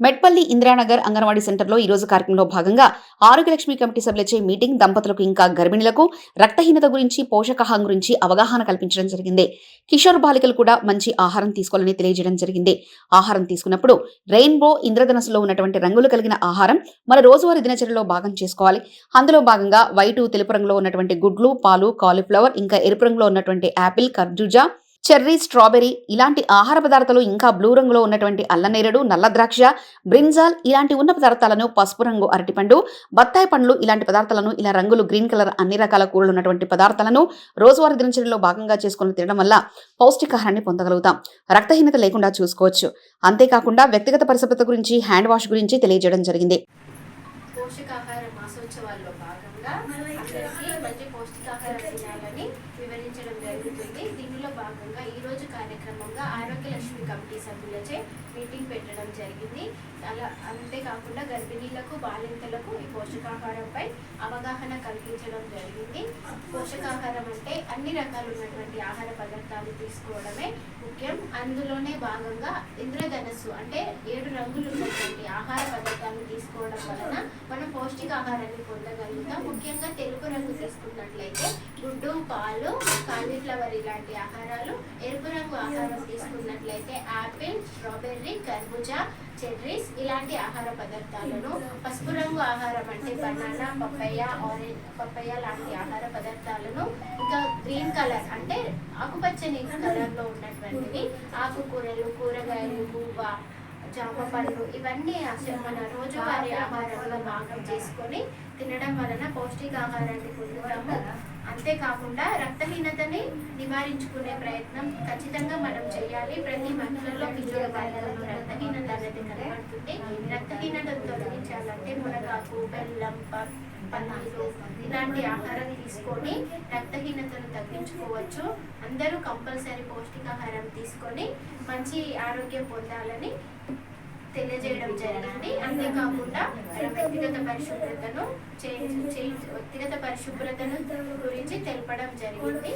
మెట్పల్లి ఇందిరానగర్ అంగన్వాడీ సెంటర్లో ఈ రోజు కార్యక్రమంలో భాగంగా ఆరోగ్యలక్ష్మి కమిటీ సభ్యులచే మీటింగ్ దంపతులకు ఇంకా గర్భిణులకు రక్తహీనత గురించి పోషకాహారం గురించి అవగాహన కల్పించడం జరిగింది. కిషోర్ బాలికలు కూడా మంచి ఆహారం తీసుకోవాలని తెలియజేయడం జరిగింది. ఆహారం తీసుకున్నప్పుడు రెయిన్బో ఇంద్రధనస్సులో ఉన్నటువంటి రంగులు కలిగిన ఆహారం మన రోజువారీ దినచర్యలో భాగం చేసుకోవాలి. అందులో భాగంగా వైటు తెలుపు రంగులో ఉన్నటువంటి గుడ్లు పాలు కాలీఫ్లవర్ ఇంకా ఎరుపు రంగులో ఉన్నటువంటి యాపిల్ ఖర్జూజా చెర్రీ స్ట్రాబెర్రీ ఇలాంటి ఆహార పదార్థాలు ఇంకా బ్లూ రంగులో ఉన్నటువంటి అల్లనేరేడు నల్ల ద్రాక్ష బ్రింజాల్ ఇలాంటి ఉన్న పదార్థాలను పసుపు రంగు అరటిపండు బత్తాయి పండ్లు ఇలాంటి పదార్థాలను ఇలా రంగులు గ్రీన్ కలర్ అన్ని రకాల కూరలు ఉన్నటువంటి పదార్థాలను రోజువారీ దినచర్యలో భాగంగా చేసుకొని తినడం వల్ల పౌష్టికాహారాన్ని పొందగలుగుతాం. రక్తహీనత లేకుండా చూసుకోవచ్చు. అంతేకాకుండా వ్యక్తిగత పరిశుభ్రత గురించి హ్యాండ్ వాష్ గురించి తెలియజేయడం జరిగింది. పోషకాహారం అందరికీ మంచి పౌష్టికాహారం తినాలని వివరించడం జరుగుతుంది. దీనిలో భాగంగా ఈ రోజు కార్యక్రమంగా ఆరోగ్య లక్ష్మి కమిటీ సభ్యులచే మీటింగ్ పెట్టడం జరిగింది. అలా అంతేకాకుండా గర్భిణీలకు బాలింతలకు ఈ పోషకాహారంపై అవగాహన కల్పించడం జరిగింది. పోషకాహారం అంటే అన్ని రకాలు ఉన్నటువంటి ఆహార పదార్థాలు తీసుకోవడమే ముఖ్యం. అందులోనే భాగంగా ఇంద్రధనస్సు అంటే ఏడు రంగులు ఆహార పదార్థాలు తీసుకోవడం వలన మనం పౌష్టికాహారాన్ని పొందగలుగుతాం. ముఖ్యంగా తెలుపు రంగు తీసుకున్నట్లయితే గుడ్డు పాలు కాలీఫ్లవర్ ఇలాంటి ఆహారాలు ఎరుపు రంగు ఆహారం తీసుకున్నట్లయితే యాపిల్ స్ట్రాబెర్రీ కర్బూజా చెర్రీస్ ఇలాంటి ఆహార పదార్థాలను పసుపు రంగు ఆహారం అంటే బనానా పప్పయ్య ఆరెంజ్ పప్పయ్య లాంటి ఆహార పదార్థాలను ఇంకా గ్రీన్ కలర్ అంటే ఆకుపచ్చని కలర్లో ఉన్నటువంటివి ఆకుకూరలు కూరగాయలు పువ్వ జామ పండ్లు ఇవన్నీ అసలు మన రోజువారీ ఆహారంలో భాగం చేసుకొని తినడం వలన పౌష్టికాహారాన్ని పొందుతాము. అంతేకాకుండా రక్తహీనతని నివారించుకునే ప్రయత్నం ఖచ్చితంగా మనం చేయాలి. ప్రతి మహిళల్లో కిషోర బాలికల్లో అనేది కనబడుతుంది రక్తహీనతను తొలగించాలంటే మునగాకు బెల్లం పన్నీరు ఇలాంటి ఆహారం తీసుకొని రక్తహీనతను తగ్గించుకోవచ్చు. అందరూ కంపల్సరీ పౌష్టికాహారం తీసుకొని మంచి ఆరోగ్యం పొందాలని తెలియజేయడం జరిగింది. అంతేకాకుండా వ్యక్తిగత పరిశుభ్రతను వ్యక్తిగత పరిశుభ్రతను గురించి తెలపడం జరిగింది.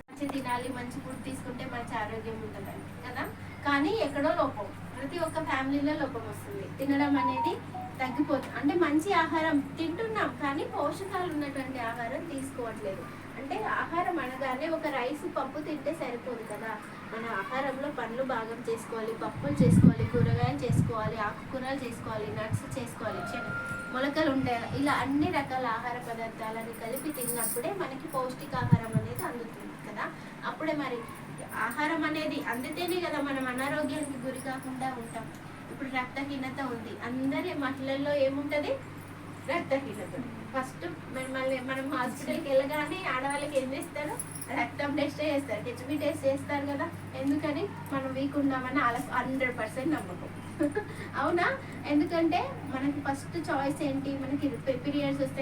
మంచి తినాలి మంచి ఫుడ్ తీసుకుంటే మంచి ఆరోగ్యం ఉంటుందని కదా? కానీ ఎక్కడో లోపం. ప్రతి ఒక్క ఫ్యామిలీలో లోపం వస్తుంది. తినడం అనేది తగ్గిపోతుంది. అంటే మంచి ఆహారం తింటున్నాం కానీ పోషకాలు ఉన్నటువంటి ఆహారం తీసుకోవట్లేదు. అంటే ఆహారం అనగానే ఒక రైస్ పప్పు తింటే సరిపోదు కదా. మన ఆహారంలో పండ్లు భాగం చేసుకోవాలి పప్పులు చేసుకోవాలి కూరగాయలు చేసుకోవాలి ఆకుకూరలు చేసుకోవాలి నట్స్ చేసుకోవాలి. మొలకలు ఉంటాయి ఇలా అన్ని రకాల ఆహార పదార్థాలను కలిపి తిన్నప్పుడే మనకి పౌష్టికాహారం అనేది అందుతుంది కదా. అప్పుడే మరి ఆహారం అనేది అందితేనే కదా మనం అనారోగ్యానికి గురి కాకుండా ఉంటాం. ఇప్పుడు రక్తహీనత ఉంది. అందరి మహిళల్లో ఏముంటది? రక్తహీనత. ఫస్ట్ మళ్ళీ మనం హాస్పిటల్కి వెళ్ళగానే ఆడవాళ్ళకి ఏం చేస్తారు? రక్తం టెస్ట్ చేస్తారు. హెచ్బి టెస్ట్ చేస్తారు కదా. ఎందుకని? మనం వీక్ ఉన్నామని వాళ్ళకి హండ్రెడ్ పర్సెంట్ నమ్మకం. అవునా? ఎందుకంటే మనకి ఫస్ట్ చాయిస్ ఏంటి? మనకి పీరియడ్స్ వస్తే